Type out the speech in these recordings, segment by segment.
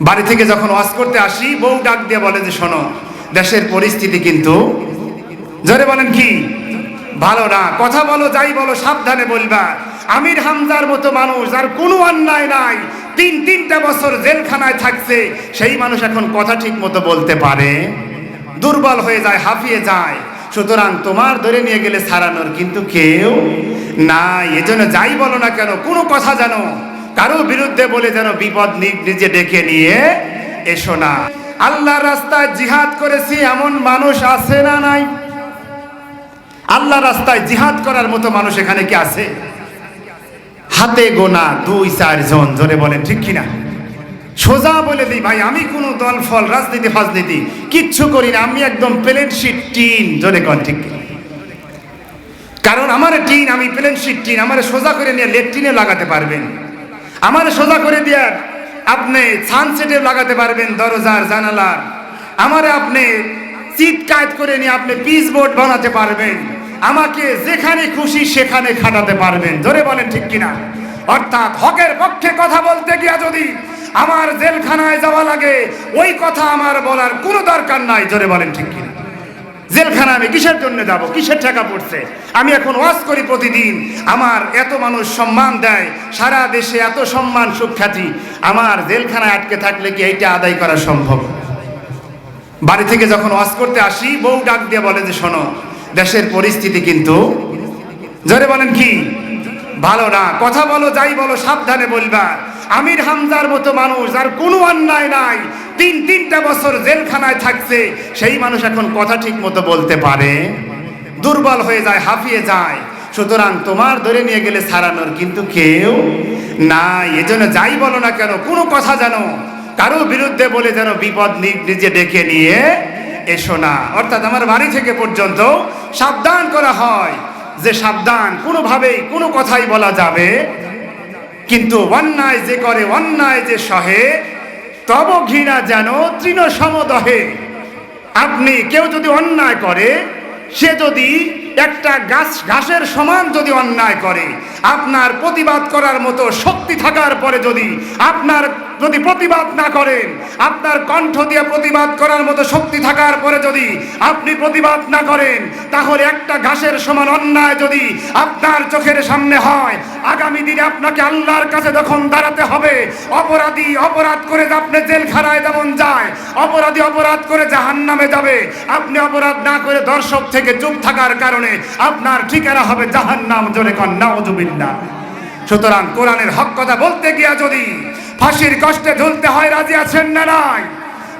বাড়ি থেকে যখন ওয়াজ করতে আসি, বউ ডাক দিয়ে বলে যে, শোনো, দেশের পরিস্থিতি কিন্তু জোরে বলেন কি? ভালো না। কথা বলো, যাই বলো, সাবধানে বলবা। আমির হামজার মতো মানুষ যার কোনো অন্যায় নাই, তিন, তিনটা বছর জেলখানায় থাকছে, সেই মানুষ এখন কথা ঠিক মতো বলতে পারে। দুর্বল হয়ে যায় হাঁপিয়ে যায়। সুতরাং তোমার ধরে নিয়ে গেলে ছাড়ানোর কিন্তু কেউ নাই। এজন্য যাই বলো না কেন, কোনো কথা জানো। কারও বিরুদ্ধে বলে যেন বিপদ নিজে ডেকে নিয়ে এসো না। আল্লাহ রাস্তায় জিহাদ করেছি, এমন মানুষ আছে না নাই? আল্লাহ রাস্তায় জিহাদ করার মতো মানুষ এখানে কি আছে? হাতে গোনা দুই, চার জন, জোরে বলেন, ঠিক কিনা? সোজা বলে দিই, ভাই, আমি কোনো দল, ফল, রাজনীতি, ফাজনীতি কিচ্ছু করি না, আমি একদম প্লেন শিট টিন, জোরে কন, ঠিক কারণ আমার টিন, আমি প্লেন শিট টিন, আমার সোজা করে নিয়ে লেট্রিনে লাগাতে পারবেন। আমার সোজা করে দিয়ে আপনি সানসেটে লাগাতে পারবেন দরজার জানালার। আমার আপনি চিট কায়দ করে নিয়ে আপনি পিস বোর্ড বানাতে পারবেন। আমাকে যেখানে খুশি সেখানে খাটাতে পারবেন। ধরে বলেন ঠিক কিনা? অর্থাৎ হকের পক্ষে কথা বলতে গিয়া যদি আমার জেলখানায় যাওয়া লাগে, ওই কথা আমার বলার কোনো দরকার নাই। জোরে বলেন ঠিক কিনা? জেলখানা আমি কিসের জন্য যাব? কিসের টাকা পড়ছে? আমি এখন ওয়াজ করি প্রতিদিন। আমার এত মানুষ সম্মান দেয়, সারা দেশে এত সম্মান সুখ্যাতি। আমার জেলখানায় আটকে থাকলে কি এইটা আদায় করা সম্ভব? বাড়ি থেকে যখন ওয়াজ করতে আসি, বউ ডাক দিয়ে বলে যে, শোনো, দেশের পরিস্থিতি কিন্তু জোরে বলেন কি? ভালো না। কথা বলো, যাই বলো, সাবধানে বলবা। আমির হামজার মতো মানুষ, যার কোনো অন্যায় নাই, তিন, তিনটা বছর জেলখানায় থাকছে, সেই মানুষ এখন কথা ঠিক মতো বলতে পারে। দুর্বল হয়ে যায় হাঁপিয়ে যায়। সুতরাং তোমার ধরে নিয়ে গেলে ছাড়ানোর কিন্তু কেউ নাই। এজন্য যাই বলো না কেন, কোনো কথা জানো কারও বিরুদ্ধে বলে যেন বিপদ নি- নিজে ডেকে নিয়ে এসো না। অর্থাৎ আমার বাড়ি থেকে পর্যন্ত সাবধান করা হয়, যে সাবধান, কোনোভাবেই কোনো কথাই বলা যাবে কিন্তু অন্যায় যে করে, অন্যায় যে সহে, তব ঘৃণা যেন তৃণ সমদহে আপনি কেউ যদি অন্যায় করে, সে যদি একটা গাছ ঘাসের সমান যদি অন্যায় করে, আপনার প্রতিবাদ করার মতো শক্তি থাকার পরে যদি আপনার যদি প্রতিবাদ না করেন, আপনার কণ্ঠ দিয়ে প্রতিবাদ করার মতো শক্তি থাকার পরে যদি আপনি প্রতিবাদ না করেন, তাহলে একটা ঘাসের সমান অন্যায় যদি আপনার চোখের সামনে হয়, আগামী দিনে আপনাকে আল্লাহর কাছে যখন দাঁড়াতে হবে, অপরাধী অপরাধ করে আপনি জেলখানায় যেমন যায়, অপরাধী অপরাধ করে জাহান নামে যাবে, আপনি অপরাধ না করে দর্শক থেকে চুপ থাকার কারণে আপনার ঠিকানা হবে জাহান নাম জোরে কন, নাউজুবিল্লাহ। সুতরাং কোরআনের হক কথা বলতে গিয়া যদি ফাঁসির কষ্টে ঝুলতে হয়, রাজি আছেন না নাই?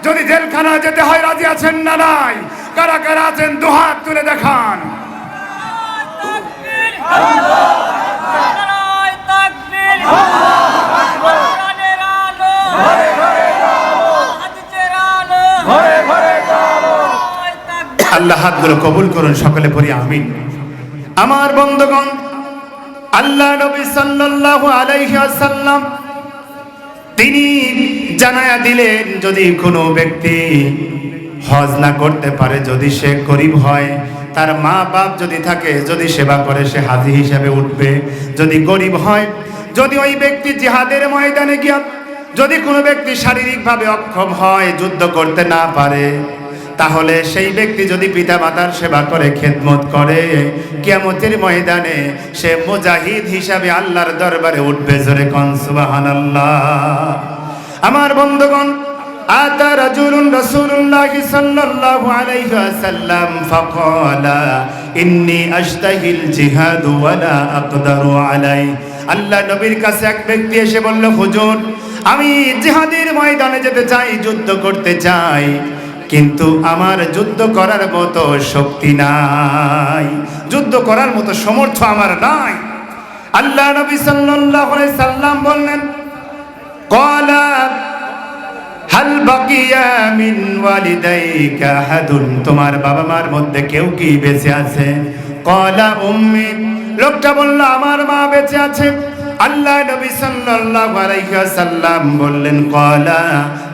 যদি জেলখানা যেতে হয়, রাজি আছেন না নাই? কারা কারা আছেন দুহাত তুলে দেখান। নারায় তাকবীর কোরআনের আলো হাদিসের আলো নারায় তাকবীর আল্লাহ হাতগুলো কবুল করুন, সকলে পড়ি আমিন। আমার বন্ধুগণ, আল্লাহ নবী সাল্লাল্লাহু আলাইহি ওয়াসাল্লাম, তিনি জানায়া দিলেন, যদি কোনো ব্যক্তি হজ না করতে পারে, যদি সে গরিব হয়, তার মা বাপ যদি থাকে, যদি সেবা করে, সে হাজি হিসাবে উঠবে। যদি গরিব হয়, যদি ওই ব্যক্তি জিহাদের ময়দানে গিয়া, যদি কোনো ব্যক্তি শারীরিকভাবে অক্ষম হয়, যুদ্ধ করতে না পারে তাহলে সেই ব্যক্তি যদি পিতা মাতার সেবা করে, খেদমত করে, কিয়ামতের ময়দানে সে মুজাহিদ হিসাবে আল্লাহর দরবারে উঠবে জোরে কন, সুবহানাল্লাহ। আমার বন্ধুগণ আলাই। আল্লাহ কাছে এক ব্যক্তি এসে বলল আমি জিহাদের ময়দানে যেতে চাই, যুদ্ধ করতে চাই। কিন্তু আমার যুদ্ধ করার মতো শক্তি নাই। যুদ্ধ করার মতো সমর্থ আমার নাই। আল্লাহ নবী সাল্লাল্লাহু আলাইহি সাল্লাম বললেন ক্বালা হাল বাকিয়া মিন ওয়ালিদাইকা আহাদুন? তোমার বাবা মার মধ্যে কেউ কি বেঁচে আছে? ক্বালা উম্মি, লোকটা বলল, আমার মা বেঁচে আছে। আল্লাহ নবী সাল্লাল্লাহু আলাইহি ওয়াসাল্লাম বললেন ক্বালা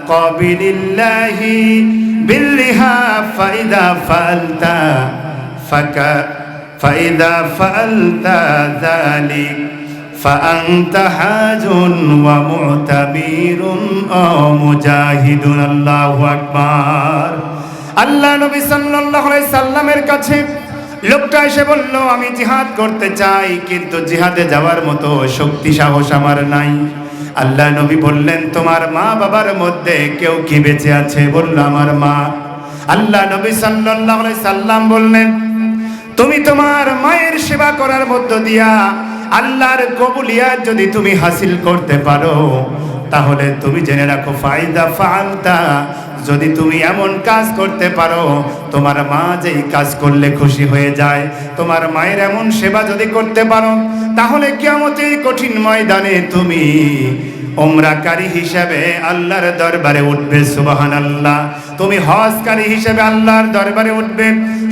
কাবিলিল্লাহি বিল্লিহা ফাইদা ফালতা ফাকা ফাইদা ফালতা যালিক فأنت حاج ومعتبر أو مجاهد الله أكبر আল্লাহ নবী সাল্লাল্লাহু আলাইহি সাল্লামের কাছে লোকটা এসে বলল আমি জিহাদ করতে চাই কিন্তু জিহাদে যাওয়ার মতো শক্তি সাহস আমার নাই আল্লাহ নবী বললেন, তোমার মা বাবার মধ্যে কেউ কি বেঁচে আছে? বলল, আমার মা। আল্লাহ নবী আলাইহি সাল্লাম বললেন, তুমি তোমার মায়ের সেবা করার মধ্য দিয়া আল্লাহর কবুলিয়া যদি তুমি হাসিল করতে পারো, তাহলে তুমি জেনে রাখো ফায়দা ফালতা যদি তুমি এমন কাজ করতে পারো, তোমার মা যেই কাজ করলে খুশি হয়ে যায়, তোমার মায়ের এমন সেবা যদি করতে পারো, তাহলে কিয়ামতের কঠিন ময়দানে তুমি ওমরাকারী হিসাবে আল্লাহর দরবারে উঠবে সুবাহান আল্লাহ তুমি হজকারী হিসাবে আল্লাহর দরবারে উঠবে।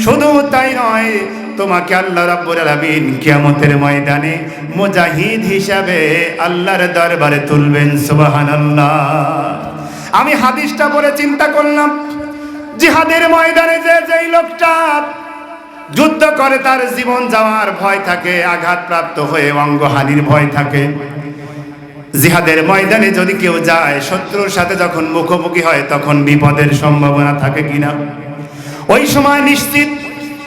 শুধু তাই নয়, তোমাকে আল্লাহ রাব্বুল আলামিন কিয়ামতের ময়দানে মুজাহিদ হিসাবে আল্লাহর দরবারে তুলবেন, সুবহানাল্লাহ। আমি হাদিসটা পড়ে চিন্তা করলাম, জিহাদের ময়দানে যে যেই লোকটা যুদ্ধ করে তার জীবন যাওয়ার ভয় থাকে, আঘাতপ্রাপ্ত হয়ে অঙ্গহানির ভয় থাকে। জিহাদের ময়দানে যদি কেউ যায়, শত্রুর সাথে যখন মুখোমুখি হয়, তখন বিপদের সম্ভাবনা থাকে কিনা? ওই সময় নিশ্চিত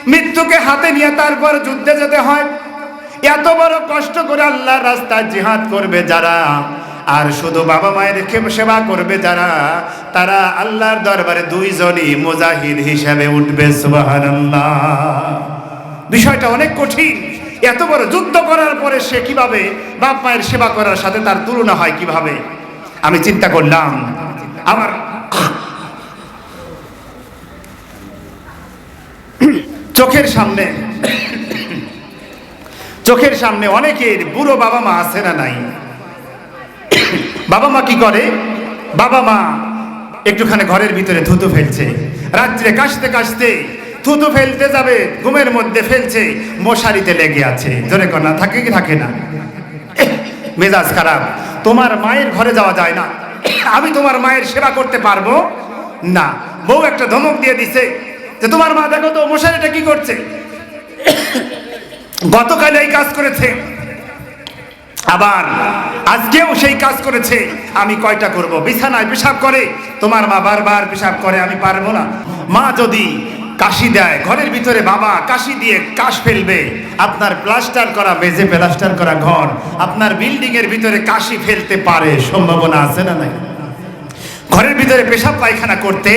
মৃত্যুকে হাতে নিয়ে তারপর যুদ্ধে যেতে হয়। এত বড় কষ্ট করে আল্লাহর রাস্তায় জিহাদ করবে যারা আর শুধু বাবা মায়ের সেবা করবে যারা, তারা আল্লাহর দরবারে দুইজনই মুজাহিদ হিসাবে উঠবে, সুবহানাল্লাহ। বিষয়টা অনেক কঠিন। এত বড় যুদ্ধ করার পরে সে কীভাবে বাপ মায়ের সেবা করার সাথে তার তুলনা হয় কীভাবে? আমি চিন্তা করলাম, আমার চোখের সামনে চোখের সামনে অনেকের বুড়ো বাবা মা আছে না নাই? বাবা মা কি করে? বাবা মা একটুখানি ঘরের ভিতরে থুতু ফেলছে। রাত্রে কাশতে কাশতে থুতু ফেলতে যাবে, ঘুমের মধ্যে ফেলছে, মশারিতে লেগে আছে। জোরে কর না, থাকে কি থাকে না? মেজাজ খারাপ। তোমার মায়ের ঘরে যাওয়া যায় না। আমি তোমার মায়ের সেবা করতে পারব? না। বউ একটা ধমক দিয়ে দিছে যে, তোমার মা দেখো তো, মশারিটা কি করছে? গতকাল এই কাজ করেছে। আবার আজকেও সেই কাজ করেছে। আমি কয়টা করব? বিছানায় পেশাব করে? তোমার মা বারবার পেশাব করে, আমি পারব না। মা যদি কাশি দেয়, ঘরের ভিতরে বাবা কাশি দিয়ে কাশ ফেলবে, আপনার প্লাস্টার করা মেঝে, প্লাস্টার করা ঘর, আপনার বিল্ডিং এর ভিতরে কাশি ফেলতে পারে, সম্ভাবনা আছে না নাই? ঘরের ভিতরে পেশাব পায়খানা করতে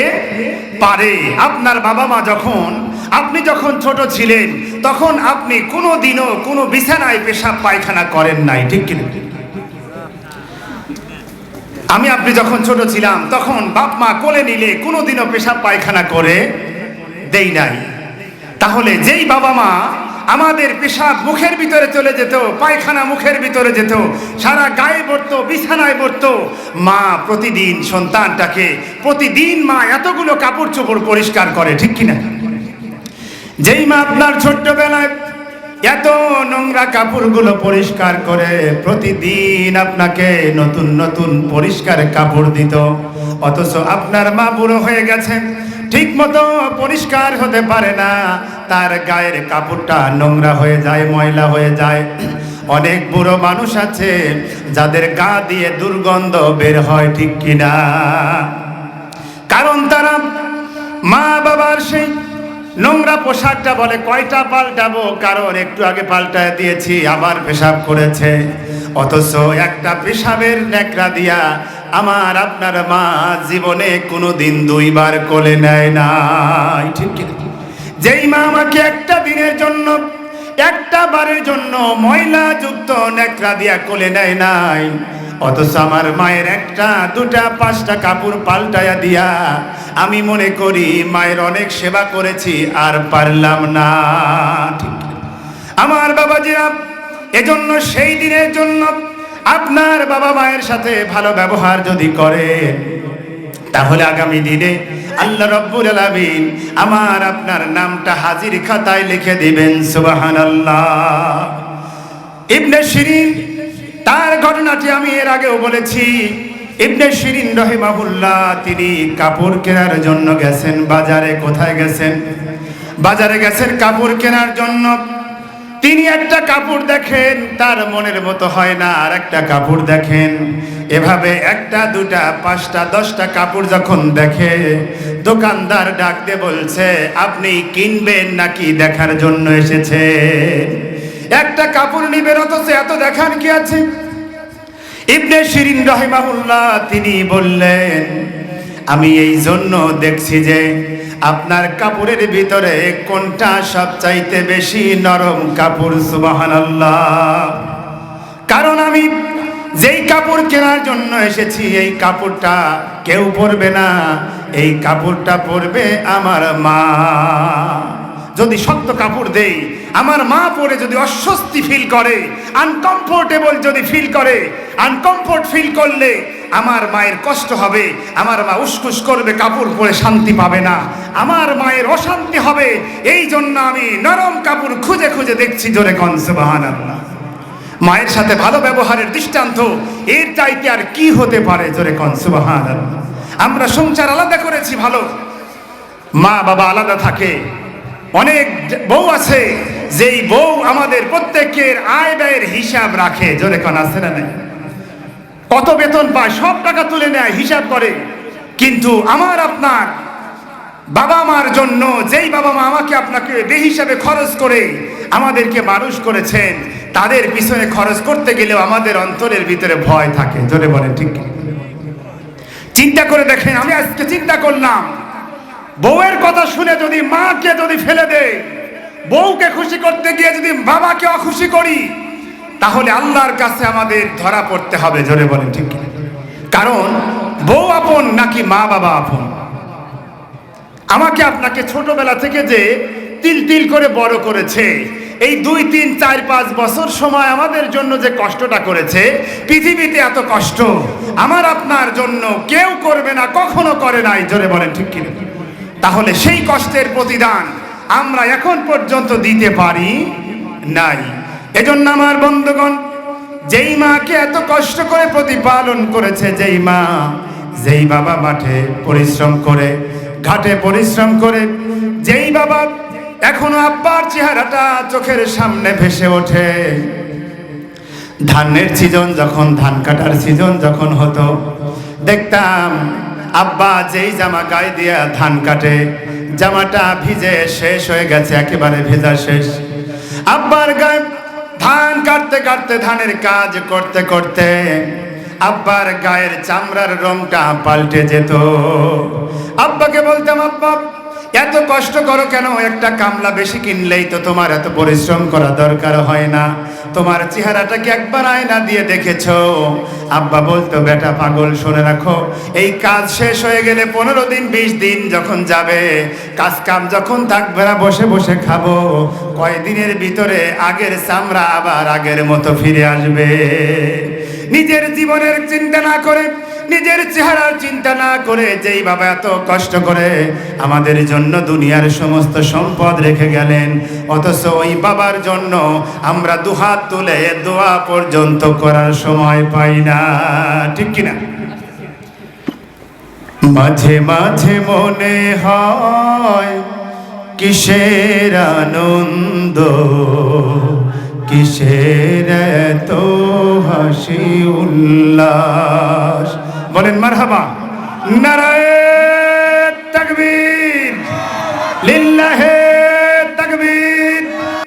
পারে। আপনার বাবা মা যখন, আপনি যখন ছোট ছিলেন তখন আপনি কোনো দিনও কোনো বিছানায় পেশাব পায়খানা করেন নাই, ঠিক কিনা? আমি আপনি যখন ছোট ছিলাম, তখন বাপ মা কোলে নিলে কোনো দিনও পেশাব পায়খানা করে দেই নাই। তাহলে যেই বাবা মা আমাদের পেশাব মুখের ভিতরে চলে যেত, পায়খানা মুখের ভিতরে যেত, সারা গায়ে পড়তো, বিছানায় পড়তো, মা প্রতিদিন সন্তানটাকে, প্রতিদিন মা এতগুলো কাপড় চোপড় পরিষ্কার করে, ঠিক কিনা? যেই মা আপনার ছোট্টবেলায় এত নোংরা কাপড়গুলো পরিষ্কার করে প্রতিদিন আপনাকে নতুন নতুন পরিষ্কার কাপড় দিত, অথচ আপনার মা বুড়ো হয়ে গেছে ঠিক মতো পরিষ্কার হতে পারে না, তার গায়ের কাপড়টা নোংরা হয়ে যায়, ময়লা হয়ে যায়। অনেক বুড়ো মানুষ আছে যাদের গা দিয়ে দুর্গন্ধ বের হয় ঠিক কিনা। কারণ তারা মা বাবার সেই নোংরা পোশাকটা বলে, কয়টা পাল্টাবো? কারণ একটু আগে পাল্টায় দিয়েছি, আবার পেশাব করেছে। অথচ একটা পেশাবের ন্যাকড়া দিয়া আমার আপনার মা জীবনে কোনো দিন দুইবার কোলে নেয় নাই। ঠিক যেই মা আমাকে একটা দিনের জন্য, একটা বারের জন্য ময়লা যুক্ত ন্যাকড়া দিয়া কোলে নেয় নাই অথচ আমার মায়ের একটা, দুটা, পাঁচটা কাপড় পাল্টায়া দিয়া আমি মনে করি মায়ের অনেক সেবা করেছি, আর পারলাম না? আমার বাবাজিরা এজন্য, সেই দিনের জন্য আপনার বাবা মায়ের সাথে ভালো ব্যবহার যদি করে, তাহলে আগামী দিনে আল্লাহ রব্বুল আলামিন আমার আপনার নামটা হাজির খাতায় লিখে দিবেন, সুবহানাল্লাহ ইবনে শিরিন তার ঘটনাটি আমি এর আগেও বলেছি, ইবনে শিরিন রহিমাহুল্লাহ, তিনি কাপড় কেনার জন্য গেছেন, বাজারে কোথায় গেছেন? বাজারে গেছেন কাপড় কেনার জন্য। তিনি একটা কাপড় দেখেন, তার মনের মতো হয় না, আর একটা কাপড় দেখেন। এভাবে একটা, দুটা, পাঁচটা, দশটা কাপড় যখন দেখে, দোকানদার ডাকতে বলছে, আপনি কিনবেন নাকি দেখার জন্য এসেছে একটা কাপড় নিবেন, অথচ এত দেখার কি আছে? ইবনে শিরিন রহিমাহুল্লাহ তিনি বললেন, আমি এই জন্য দেখছি যে আপনার কাপড়ের ভিতরে কোনটা সবচাইতে বেশি নরম কাপড়, সুবহানাল্লাহ? কারণ আমি যেই কাপড় কেনার জন্য এসেছি, এই কাপড়টা কেউ পরবে না, এই কাপড়টা পরবে আমার মা। যদি শক্ত কাপড় দেই, আমার মা পরে যদি অস্বস্তি ফিল করে আনকমফোর্টেবল যদি ফিল করে আনকমফোর্ট ফিল করলে আমার মায়ের কষ্ট হবে, আমার মা উসকুস করবে, কাপড় পরে শান্তি পাবে না। আমার মায়ের অশান্তি হবে, এই জন্য আমি নরম কাপড় খুঁজে খুঁজে দেখছি জোরে কনসবাহান আল্লাহ মায়ের সাথে ভালো ব্যবহারের দৃষ্টান্ত, এর চাইতে আর কি হতে পারে জোরে কনসবাহান আল্লাহ আমরা সংসার আলাদা করেছি ভালো। মা বাবা আলাদা থাকে অনেক বউ আছে, যেই বউ আমাদের প্রত্যেকের আয় ব্যয়ের হিসাব রাখে জোরে কন, আছে না নাই? কত বেতন পায়, সব টাকা তুলে নেয়, হিসাব করে কিন্তু আমার, আপনার বাবা মার জন্য, যেই বাবা মা আমাকে আপনাকে বে হিসাবে খরচ করে আমাদেরকে মানুষ করেছেন, তাদের পিছনে খরচ করতে গেলেও আমাদের অন্তরের ভিতরে ভয় থাকে জোরে বলেন, ঠিক? চিন্তা করে দেখেন, আমি আজকে চিন্তা করলাম বউয়ের কথা শুনে যদি মাকে যদি ফেলে দেয় বউকে খুশি করতে গিয়ে যদি বাবাকে অখুশি করি, তাহলে আল্লাহর কাছে আমাদের ধরা পড়তে হবে, জোরে বলেন ঠিক? কারণ বউ আপন নাকি মা বাবা আপন আমাকে আপনাকে ছোটবেলা থেকে যে তিল তিল করে বড় করেছে, এই দুই, তিন, চার, পাঁচ বছর সময় আমাদের জন্য যে কষ্টটা করেছে, পৃথিবীতে এত কষ্ট, আমার আপনার জন্য কেউ করবে না, কখনো করে নাই, জোরে বলেন ঠিক কিনা তাহলে সেই কষ্টের প্রতিদান আমরা এখন পর্যন্ত দিতে পারি নাই। এজন্য আমার বন্ধুগণ, যেই মাকে এত কষ্ট করে প্রতিপালন করেছে, যেই মা যেই বাবা মাঠে পরিশ্রম করে, ঘাটে পরিশ্রম করে, যেই বাবা এখনও আব্বার চেহারাটা চোখের সামনে ভেসে ওঠে। ধানের সিজন যখন, ধান কাটার সিজন যখন হতো, দেখতাম আব্বা যেই জামা গায়ে দিয়া ধান কাটে, জামাটা ভিজে শেষ হয়ে গেছে, একেবারে ভেজা শেষ। আব্বার গায়ে ধান কাটতে কাটতে, ধানের কাজ করতে করতে আব্বার গায়ের চামড়ার রংটা পাল্টে যেত। আব্বাকে বলতাম, আব্বা, এত কষ্ট করো কেন? একটা কামলা বেশি কিনলেই তো তোমার এত পরিশ্রম করা দরকার হয় না। তোমার চেহারাটাকে একবার আয়না দিয়ে দেখেছ। আব্বা বলতো, বেটা পাগল, শুনে রাখো। এই কাজ শেষ হয়ে গেলে পনেরো দিন, বিশ দিন যখন যাবে কাজ কাম যখন থাকবে না, বসে বসে খাব। কয়দিনের ভিতরে আগের চামড়া আবার আগের মতো ফিরে আসবে। নিজের জীবনের চিন্তা না করে নিজের চেহারার চিন্তা না করে যেই বাবা এত কষ্ট করে আমাদের জন্য দুনিয়ার সমস্ত সম্পদ রেখে গেলেন, অথচ ওই বাবার জন্য আমরা দুহাত তুলে দোয়া পর্যন্ত করার সময় পাই না। ঠিক কিনা? মাঝে মাঝে মনে হয় কিসের আনন্দ, কিসের এত হাসি উল্লাস। বলেন মারহাবা। নারায়ণ তাকবীর। লিল্লাহে